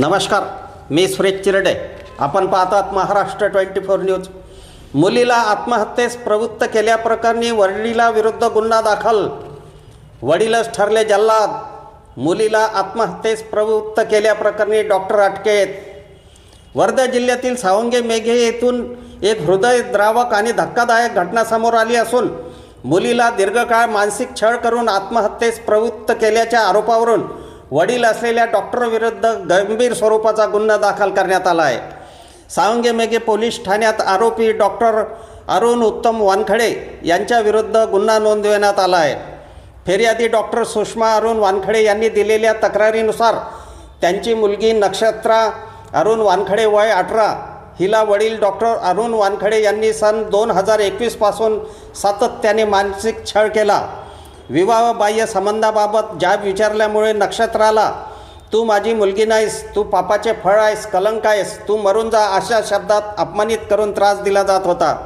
नमस्कार मी सुरेश चिरडे. आपण पाहतात महाराष्ट्र ट्वेंटी फोर न्यूज. मुलीला आत्महत्येस प्रवृत्त केल्याप्रकरणी वडिलाविरुद्ध गुन्हा दाखल. वडीलच ठरले जल्लाद. मुलीला आत्महत्येस प्रवृत्त केल्याप्रकरणी डॉक्टर अटकेत. वर्धा जिल्ह्यातील सावंगे मेघे येथून एक हृदयद्रावक आणि धक्कादायक घटना समोर आली असून मुलीला दीर्घकाळ मानसिक छळ करून आत्महत्येस प्रवृत्त केल्याच्या आरोपावरून वडील असलेल्या डॉक्टरविरुद्ध गंभीर स्वरूपाचा गुन्हा दाखल करण्यात आला आहे सावंगे मेघे पोलीस ठाण्यात आरोपी डॉक्टर अरुण उत्तम वानखडे यांच्याविरुद्ध गुन्हा नोंदविण्यात आला आहे फिर्यादी डॉक्टर सुषमा अरुण वानखडे यांनी दिलेल्या तक्रारीनुसार त्यांची मुलगी नक्षत्रा अरुण वानखडे वय अठरा हिला वडील डॉक्टर अरुण वानखडे यांनी सन दोन हजार एकवीसपासून सातत्याने मानसिक छळ केला. विवाहबाह्य संबंधाबाबत जाब विचारल्यामुळे नक्षत्राला तू माझी मुलगी नाहीस तू पापाचे फळ आहेस कलंक आहेस तू मरून जा अशा शब्दात अपमानित करून त्रास दिला जात होता.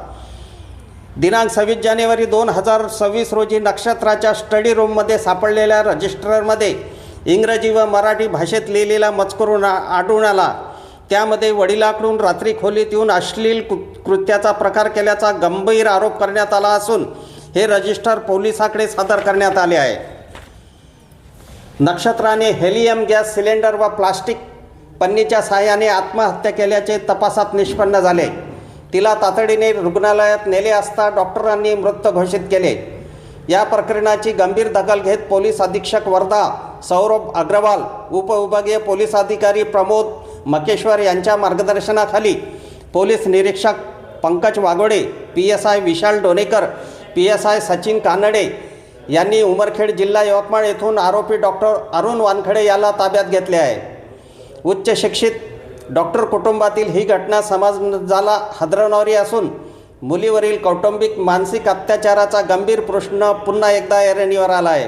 दिनांक सव्वीस जानेवारी दोन हजार सव्वीस रोजी नक्षत्राच्या स्टडी रूममध्ये सापडलेल्या रजिस्टरमध्ये इंग्रजी व मराठी भाषेत लिहिलेला मजकूर आढळून आला. त्यामध्ये वडिलाकडून रात्री खोलीत येऊन अश्लील कृ कृत्याचा प्रकार केल्याचा गंभीर आरोप करण्यात आला असून हे रजिस्टर पोलिसाकडे सादर करण्यात आले आहे. नक्षत्राने हेलियम गॅस सिलेंडर व प्लास्टिक पन्नीच्या सहाय्याने आत्महत्या केल्याचे तपासात निष्पन्न झाले. तिला तातडीने रुग्णालयात नेले असता डॉक्टरांनी मृत घोषित केले. या प्रकरणाची गंभीर दखल घेत पोलीस अधीक्षक वर्धा सौरभ अग्रवाल उपविभागीय पोलीस अधिकारी प्रमोद मकेश्वर यांच्या मार्गदर्शनाखाली पोलीस निरीक्षक Pankaj Waghode P S I Vishal Donekar P S I Sachin Kanade यांनी उमरखेड जिल्हा यवतमाळ येथून आरोपी डॉक्टर अरुण वानखडे याला ताब्यात घेतले आहे. उच्च शिक्षित डॉक्टर कुटुंबातील ही घटना समाजाला हदरवणारी असून मुलीवरील कौटुंबिक मानसिक अत्याचाराचा गंभीर प्रश्न पुन्हा एकदा ऐरणीवर आला आहे.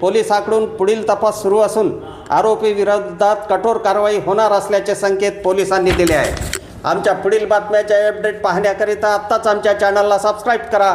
पोलिसांकडून पुढील तपास सुरू असून आरोपी विरोधात कठोर कारवाई होणार असल्याचे संकेत पोलिसांनी दिले आहे. आमच्या पुढील बातम्याचे अपडेट पाहण्याकरिता आत्ताच आमच्या चॅनलला सबस्क्राईब करा.